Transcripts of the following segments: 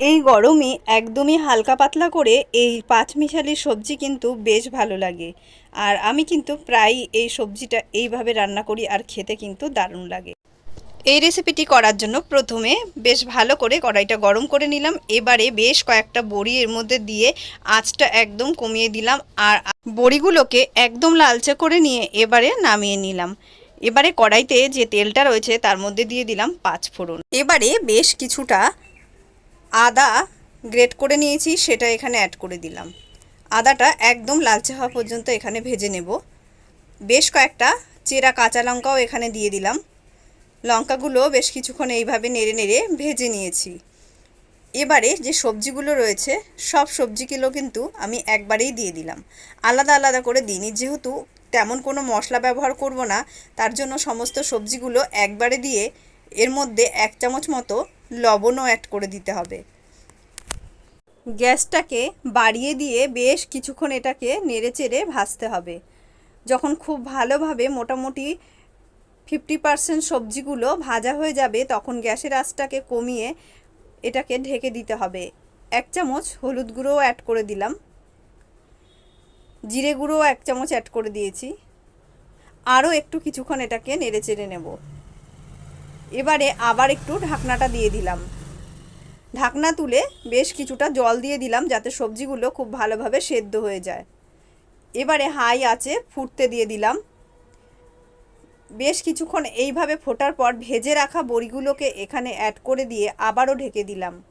এই গরমে একদমই হালকা পাতলা করে এই পাঁচমিশালি সবজি কিন্তু বেশ ভালো লাগে। আর আমি কিন্তু প্রায় এই সবজিটা এইভাবে রান্না করি আর খেতে কিন্তু দারুণ লাগে। এই রেসিপিটি করার জন্য প্রথমে বেশ ভালো করে কড়াইটা গরম করে নিলাম। এবারে বেশ কয়েকটা বড়ি এর মধ্যে দিয়ে আঁচটা একদম কমিয়ে দিলাম আর বড়িগুলোকে একদম লালচে করে নিয়ে এবারে নামিয়ে নিলাম। এবারে কড়াইতে যে তেলটা রয়েছে তার মধ্যে দিয়ে দিলাম পাঁচ ফোড়ন এবারে বেশ কিছুটা আদা গ্রেট করে নিয়েছি, সেটা এখানে অ্যাড করে দিলাম। আদাটা একদম লালচে হওয়া পর্যন্ত এখানে ভেজে নেব। বেশ কয়েকটা চেরা কাঁচা লঙ্কাও এখানে দিয়ে দিলাম। লঙ্কাগুলো বেশ কিছুক্ষণ এইভাবে নেড়ে নেড়ে ভেজে নিয়েছি। এবারে যে সবজিগুলো রয়েছে, সব সবজিগুলো কিন্তু আমি একবারেই দিয়ে দিলাম। আলাদা আলাদা করে দিইনি, যেহেতু তেমন কোনো মশলা ব্যবহার করব না, তার জন্য সমস্ত সবজিগুলো একবারে দিয়ে এর মধ্যে এক চামচ মতো লবণও অ্যাড করে দিতে হবে। গ্যাসটাকে বাড়িয়ে দিয়ে বেশ কিছুক্ষণ এটাকে নেড়ে চেড়ে ভাজতে হবে। যখন খুব ভালোভাবে মোটামুটি ফিফটি পার্সেন্ট সবজিগুলো ভাজা হয়ে যাবে, তখন গ্যাসের আঁচটাকে কমিয়ে এটাকে ঢেকে দিতে হবে। এক চামচ হলুদ গুঁড়োও অ্যাড করে দিলাম। জিরে গুঁড়োও এক চামচ অ্যাড করে দিয়েছি। আরও একটু কিছুক্ষণ এটাকে নেড়ে চেড়ে নেব। এবারে আবার একটু ঢাকনাটা দিয়ে দিলাম। ঢাকনা তুলে বেশ কিছুটা জল দিয়ে দিলাম যাতে সবজিগুলো খুব ভালোভাবে সেদ্ধ হয়ে যায়। এবারে হাই আছে, ফুটতে দিয়ে দিলাম। বেশ কিছুক্ষণ এইভাবে ফোটার পর ভেজে রাখা বড়িগুলোকে এখানে অ্যাড করে দিয়ে আবারও ঢেকে দিলাম।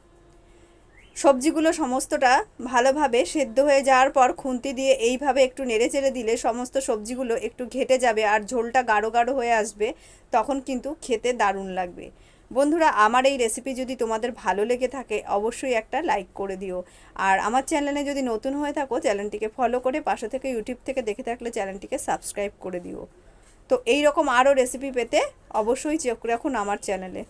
সবজিগুলো সমস্তটা ভালোভাবে সেদ্ধ হয়ে যাওয়ার পর খুন্তি দিয়ে এইভাবে একটু নেড়ে চেড়ে দিলে সমস্ত সবজিগুলো একটু ঘেটে যাবে আর ঝোলটা গাঢ় গাঢ় হয়ে আসবে, তখন কিন্তু খেতে দারুণ লাগবে। বন্ধুরা, আমার এই রেসিপি যদি তোমাদের ভালো লেগে থাকে, অবশ্যই একটা লাইক করে দিও। আর আমার চ্যানেলে যদি নতুন হয়ে থাকো চ্যানেলটিকে ফলো করে পাশে থেকে ইউটিউব থেকে দেখে থাকলে চ্যানেলটিকে সাবস্ক্রাইব করে দিও। তো এই রকম আরও রেসিপি পেতে অবশ্যই চোখ রাখুন আমার চ্যানেলে